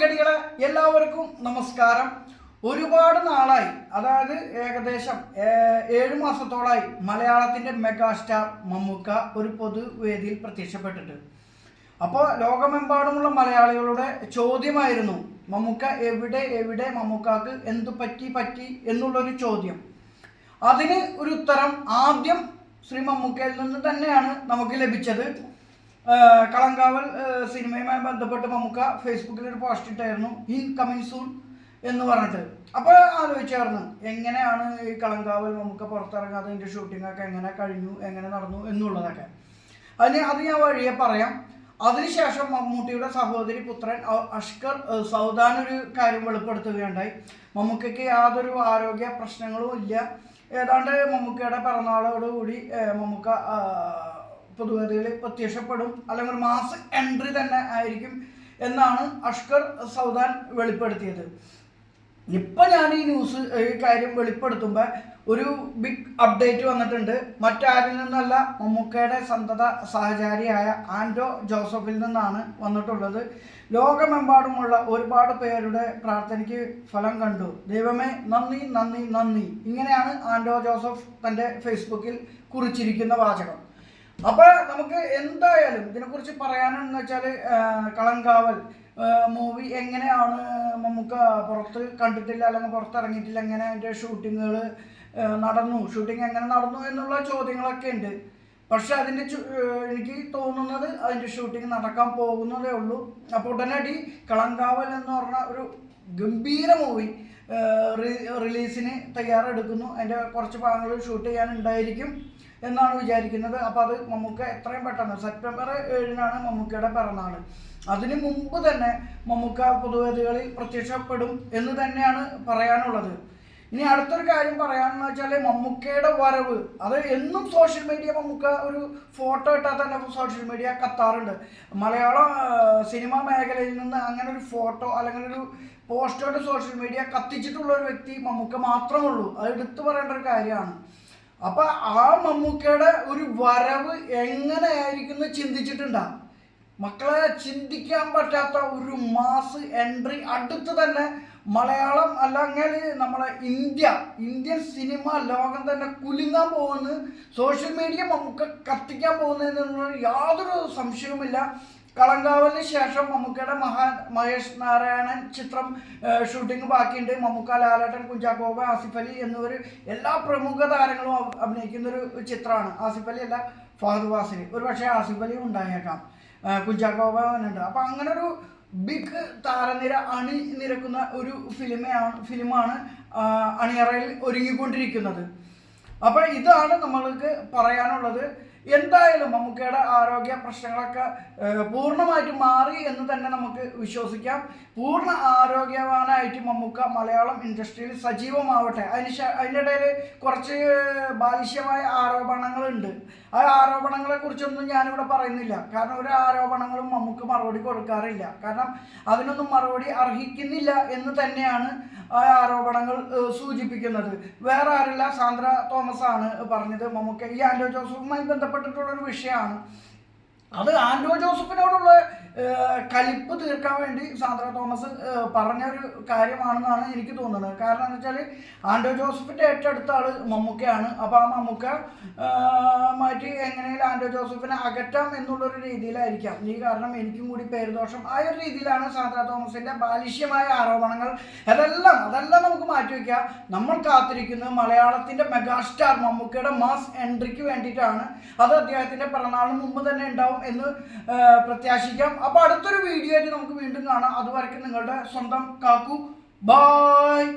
മക്കടികളെ എല്ലാവർക്കും നമസ്കാരം. ഒരുപാട് നാളായി അതായത് ഏകദേശം ഏഴു മാസത്തോളായി മലയാളത്തിന്റെ മെഗാസ്റ്റാർ മമ്മൂക്ക ഒരു പൊതുവേദിയിൽ പ്രത്യക്ഷപ്പെട്ടിട്ട്. അപ്പോൾ ലോകമെമ്പാടുമുള്ള മലയാളികളുടെ ചോദ്യമായിരുന്നു മമ്മൂക്ക എവിടെ എവിടെ മമ്മൂക്കാക്ക് എന്തു പറ്റി പറ്റി എന്നുള്ളൊരു ചോദ്യം. അതിന് ഒരു ഉത്തരം ആദ്യം ശ്രീ മമ്മൂക്കയിൽ നിന്ന് തന്നെയാണ് നമുക്ക് ലഭിച്ചത്. കളങ്കാവൽ സിനിമയുമായി ബന്ധപ്പെട്ട് മമ്മൂക്ക ഫേസ്ബുക്കിൽ ഒരു പോസ്റ്റ് ഇട്ടായിരുന്നു ഇൻ കമ്മിങ് സൂൺ എന്ന് പറഞ്ഞിട്ട്. അപ്പോൾ ആലോചിച്ചായിരുന്നു എങ്ങനെയാണ് ഈ കളങ്കാവൽ മമ്മൂക്ക പുറത്തിറങ്ങാതെ അതിന്റെ ഷൂട്ടിങ്ങൊക്കെ എങ്ങനെ കഴിഞ്ഞു എങ്ങനെ നടന്നു എന്നുള്ളതൊക്കെ. അതിന് അത് ഞാൻ വഴിയെ പറയാം. അതിനുശേഷം മമ്മൂട്ടിയുടെ സഹോദരി പുത്രൻ അഷ്കർ സൗദാൻ ഒരു കാര്യം വെളിപ്പെടുത്തുകയുണ്ടായി. മമ്മൂക്കയ്ക്ക് യാതൊരു ആരോഗ്യ പ്രശ്നങ്ങളും ഇല്ല. ഏതാണ്ട് മമ്മൂക്കയുടെ പിറന്നാളോടുകൂടി മമ്മൂക്ക ആ, പൊതുവേദികളിൽ പ്രത്യക്ഷപ്പെടും. അല്ലെങ്കിൽ മാസ് എൻട്രി തന്നെ ആയിരിക്കും എന്നാണ് അഷ്കർ സൗദാൻ വെളിപ്പെടുത്തിയത്. ഇപ്പൊ ഞാൻ ഈ ന്യൂസ് ഈ കാര്യം വെളിപ്പെടുത്തുമ്പോൾ ഒരു ബിഗ് അപ്ഡേറ്റ് വന്നിട്ടുണ്ട്. മറ്റാരിൽ നിന്നല്ല മമ്മൂക്കയുടെ സന്തത സഹചാരിയായ ആൻഡോ ജോസഫിൽ നിന്നാണ് വന്നിട്ടുള്ളത്. ലോകമെമ്പാടുമുള്ള ഒരുപാട് പേരുടെ പ്രാർത്ഥനയ്ക്ക് ഫലം കണ്ടു. ദൈവമേ നന്ദി നന്ദി നന്ദി. ഇങ്ങനെയാണ് ആൻഡോ ജോസഫ് തന്റെ ഫേസ്ബുക്കിൽ കുറിച്ചിരിക്കുന്ന വാചകം. അപ്പൊ നമുക്ക് എന്തായാലും ഇതിനെക്കുറിച്ച് പറയാനെന്ന് വെച്ചാൽ കളങ്കാവൽ മൂവി എങ്ങനെയാണ് നമുക്ക് പുറത്ത് കണ്ടിട്ടില്ല അല്ലെങ്കിൽ പുറത്തിറങ്ങിയിട്ടില്ല എങ്ങനെ അതിന്റെ ഷൂട്ടിങ്ങുകൾ നടന്നു ഷൂട്ടിംഗ് എങ്ങനെ നടന്നു എന്നുള്ള ചോദ്യങ്ങളൊക്കെ ഉണ്ട്. പക്ഷെ അതിന്റെ എനിക്ക് തോന്നുന്നത് അതിന്റെ ഷൂട്ടിംഗ് നടക്കാൻ പോകുന്നതേ ഉള്ളൂ. അപ്പോൾ ഉടനടി കളങ്കാവൽ എന്ന് പറഞ്ഞ ഒരു ഗംഭീര മൂവി റിലീസിന് തയ്യാറെടുക്കുന്നു. അതിന്റെ കുറച്ച് ഭാഗങ്ങൾ ഷൂട്ട് ചെയ്യാനുണ്ടായിരിക്കും. എന്നാണ് വിചാരിക്കുന്നത്. അപ്പോൾ അത് മമ്മൂക്ക എത്രയും പെട്ടെന്ന് സെപ്റ്റംബർ ഏഴിനാണ് മമ്മൂക്കയുടെ പിറന്നാൾ അതിനു മുമ്പ് തന്നെ മമ്മൂക്ക പൊതുവേദികളിൽ പ്രത്യക്ഷപ്പെടും എന്ന് തന്നെയാണ് പറയാനുള്ളത്. ഇനി അടുത്തൊരു കാര്യം പറയാമെന്ന് വെച്ചാൽ മമ്മൂക്കയുടെ വരവ്. അത് എന്നും സോഷ്യൽ മീഡിയ മമ്മൂക്ക ഒരു ഫോട്ടോ ഇട്ടാൽ തന്നെ സോഷ്യൽ മീഡിയ കത്താറുണ്ട്. മലയാളം സിനിമാ മേഖലയിൽ നിന്ന് അങ്ങനെ ഒരു ഫോട്ടോ അല്ലെങ്കിൽ ഒരു പോസ്റ്റോട്ട് സോഷ്യൽ മീഡിയ കത്തിച്ചിട്ടുള്ള ഒരു വ്യക്തി മമ്മൂക്ക മാത്രമേ ഉള്ളൂ. അത് എടുത്തു പറയേണ്ട ഒരു കാര്യമാണ്. അപ്പൊ ആ മമ്മൂക്കയുടെ ഒരു വരവ് എങ്ങനെയായിരിക്കും എന്ന് ചിന്തിച്ചിട്ടുണ്ടാ? മക്കളെ ചിന്തിക്കാൻ പറ്റാത്ത ഒരു മാസ് എൻട്രി അടുത്ത് തന്നെ മലയാളം അല്ലെങ്കിൽ നമ്മളെ ഇന്ത്യ ഇന്ത്യൻ സിനിമ ലോകം തന്നെ കുലുങ്ങാൻ പോകുന്നു. സോഷ്യൽ മീഡിയ നമുക്ക് കത്തിക്കാൻ പോകുന്നതിനുള്ള യാതൊരു സംശയവുമില്ല. കളങ്കാവലിന് ശേഷം മമ്മൂക്കയുടെ മഹാ മഹേഷ് നാരായണൻ ചിത്രം ഷൂട്ടിംഗ് ബാക്കിയുണ്ട്. മമ്മൂക്ക ലാലേട്ടൻ കുഞ്ചാക്കോബ ആസിഫ് അലി എന്നിവർ എല്ലാ പ്രമുഖ താരങ്ങളും അഭിനയിക്കുന്ന ഒരു ചിത്രമാണ്. ആസിഫ് അലി അല്ല ഫഹദ് വാസിനി. ഒരു പക്ഷേ ആസിഫ് അലിയും ഉണ്ടായേക്കാം. ആ, കുഞ്ചാക്കോബ ഉണ്ട് അപ്പം അങ്ങനെ ഒരു ബിഗ് താരനിര അണി നിരക്കുന്ന ഒരു ഫിലിമയാണ് ഫിലിമാണ് അണിയറയിൽ ഒരുങ്ങിക്കൊണ്ടിരിക്കുന്നത്. അപ്പോൾ ഇതാണ് നമ്മൾക്ക് പറയാനുള്ളത്. എന്തായാലും മമ്മൂക്കയുടെ ആരോഗ്യ പ്രശ്നങ്ങളൊക്കെ പൂർണമായിട്ട് മാറി എന്ന് തന്നെ നമുക്ക് വിശ്വസിക്കാം. പൂർണ ആരോഗ്യവാനായിട്ട് മമ്മൂക്ക മലയാളം ഇൻഡസ്ട്രിയിൽ സജീവമാവട്ടെ. അതിന് അതിനിടയിൽ കുറച്ച് ബാലിശ്യമായ ആരോപണങ്ങളുണ്ട്. ആ ആരോപണങ്ങളെ കുറിച്ചൊന്നും ഞാനിവിടെ പറയുന്നില്ല. കാരണം ഒരു ആരോപണങ്ങളും മമ്മൂക്ക് മറുപടി കൊടുക്കാറില്ല. കാരണം അതിനൊന്നും മറുപടി അർഹിക്കുന്നില്ല എന്ന് തന്നെയാണ് ആരോപണങ്ങൾ സൂചിപ്പിക്കുന്നത്. വേറെ ആരില്ല സാന്ദ്ര തോമസ് ആണ് പറഞ്ഞത് മമ്മൂക്ക. ഈ ആൻഡോ ജോസഫുമായി ബന്ധപ്പെട്ടിട്ടുള്ള ഒരു വിഷയമാണ്. അത് ആൻഡോ ജോസഫിനോടുള്ള കലിപ്പ് തീർക്കാൻ വേണ്ടി സാന്ദ്ര തോമസ് പറഞ്ഞ ഒരു കാര്യമാണെന്നാണ് എനിക്ക് തോന്നുന്നത്. കാരണം എന്ന് വെച്ചാൽ ആൻഡോ ജോസഫിന്റെ ഏറ്റെടുത്ത ആൾ മമ്മൂക്കയാണ്. അപ്പോൾ ആ മമ്മൂക്ക മാറ്റി എങ്ങനെയും ആൻഡോ ജോസഫിനെ അകറ്റാം എന്നുള്ളൊരു രീതിയിലായിരിക്കാം. ഈ കാരണം എനിക്കും കൂടി പേരുദോഷം ആ ഒരു രീതിയിലാണ് സാന്ദ്ര തോമസിന്റെ ബാലിശ്യമായ ആരോപണങ്ങൾ. അതെല്ലാം അതെല്ലാം നമുക്ക് മാറ്റി വയ്ക്കാം നമ്മൾ കാത്തിരിക്കുന്നത് മലയാളത്തിന്റെ മെഗാസ്റ്റാർ മമ്മൂക്കയുടെ മാസ് എൻട്രിക്ക് വേണ്ടിയിട്ടാണ്. അത് അദ്ദേഹത്തിന്റെ പിറന്നാളിന് മുമ്പ് തന്നെ ഉണ്ടാവും. എന്ന് പ്രത്യാശിക്കാം. അപ്പോൾ അടുത്തൊരു വീഡിയോ ആയിട്ട് നമുക്ക് വീണ്ടും കാണാം. അതുവരെയ്ക്കും നിങ്ങളുടെ സ്വന്തം കാക്കു. ബായ്